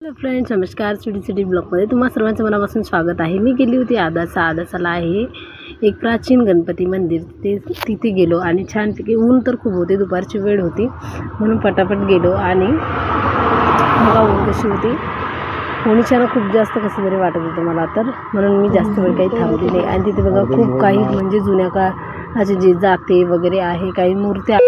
Hello friends नमस्कार city city ब्लॉगमध्ये तुम्हा सर्वांचं मनापासून स्वागत आहे. मी गेली होती आदासा. आदासाला आहे एक प्राचीन गणपती मंदिर. ते तिथे गेलो आणि छानपैकी ऊन तर खूप होते दुपारची वेळ होती. म्हणून पटापट गेलो आणि बघा ऊन कशी होती. उन्हीच्यानं खूप जास्त कसं तरी वाटत होतं मला तर. म्हणून मी जास्त वेळ काही थांबली नाही. आणि तिथे बघा खूप काही म्हणजे जुन्या काळाचे जे जाते वगैरे आहे काही मूर्त्या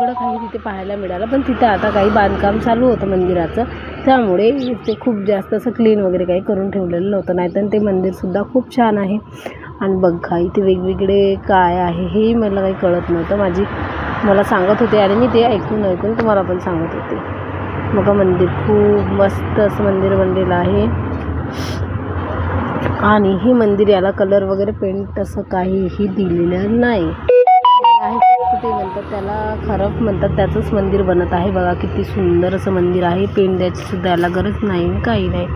सगळं काही तिथे पाहायला मिळालं. पण तिथं आता काही बांधकाम चालू होतं मंदिराचं. त्यामुळे ते खूप जास्त असं क्लीन वगैरे काही करून ठेवलेलं नव्हतं. नाहीतर ते मंदिरसुद्धा खूप छान आहे. आणि बघा इथे वेगवेगळे काय आहे हेही मला काही कळत नव्हतं. माझी मला सांगत होते आणि मी ते ऐकून ऐकून तुम्हाला पण सांगत होते. मग मंदिर खूप मस्त असं मंदिर बनलेलं आहे. आणि हे मंदिर याला कलर वगैरे पेंट असं काहीही दिलेलं नाही. ते म्हणतात त्याला खरं म्हणतात त्याचंच मंदिर बनत आहे. बघा किती सुंदर असं मंदिर आहे. पेंट द्यायची सुद्धा याला गरज नाही काही नाही.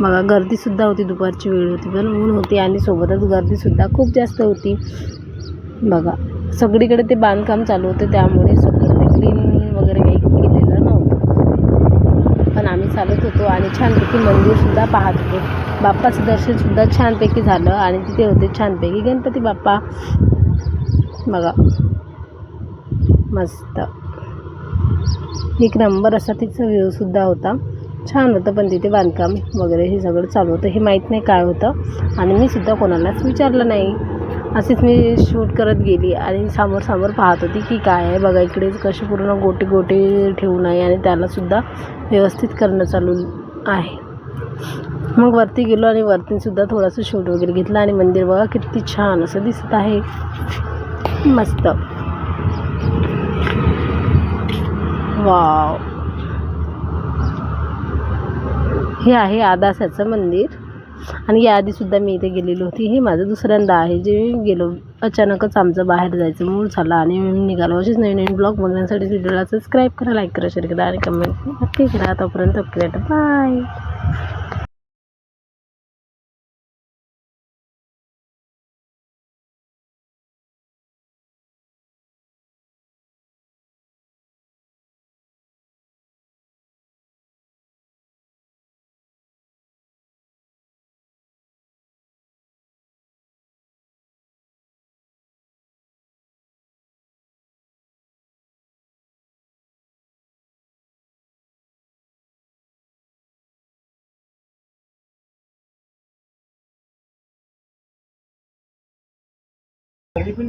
बघा गर्दीसुद्धा होती दुपारची वेळ होती. पण ऊन होती आणि सोबतच गर्दीसुद्धा खूप जास्त होती. बघा सगळीकडे ते बांधकाम चालू होतं. त्यामुळे सगळं ते क्लीन वगैरे काही केलेलं नव्हतं. पण आम्ही चालत होतो आणि छानपैकी मंदिरसुद्धा पाहत होतो. बाप्पाचं दर्शनसुद्धा छानपैकी झालं आणि तिथे होते छानपैकी गणपती बाप्पा. बघा मस्त. एक नंबर असा तिचा व्ह्यूसुद्धा होता. छान होतं पण तिथे बांधकाम वगैरे हे सगळं चालू होतं. हे माहीत नाही काय होतं. आणि मी सुद्धा कोणालाच विचारलं नाही. असेच मी शूट करत गेली आणि समोर समोर पाहत होती की काय आहे. बघा इकडे कसे पूर्ण गोटे गोटे ठेवून आहे आणि त्यालासुद्धा व्यवस्थित करणं चालू आहे. मग वरती गेलो आणि वरतीसुद्धा थोडंसं शूट वगैरे घेतलं आणि मंदिर बघा किती छान असं दिसत आहे. मस्त. वाव. हे आहे आदासाचं मंदिर. आणि याआधीसुद्धा मी इथे गेलेली होती. हे माझं दुसऱ्यांदा आहे. जे मी गेलो अचानकच आमचं बाहेर जायचं मूळ झालं आणि मी निघालो. असेच नवीन नवीन ब्लॉग बघण्यासाठी व्हिडिओला सबस्क्राईब करा लाईक करा शेअर करा आणि कमेंट नक्की करा. आतापर्यंत ओके बाय 一分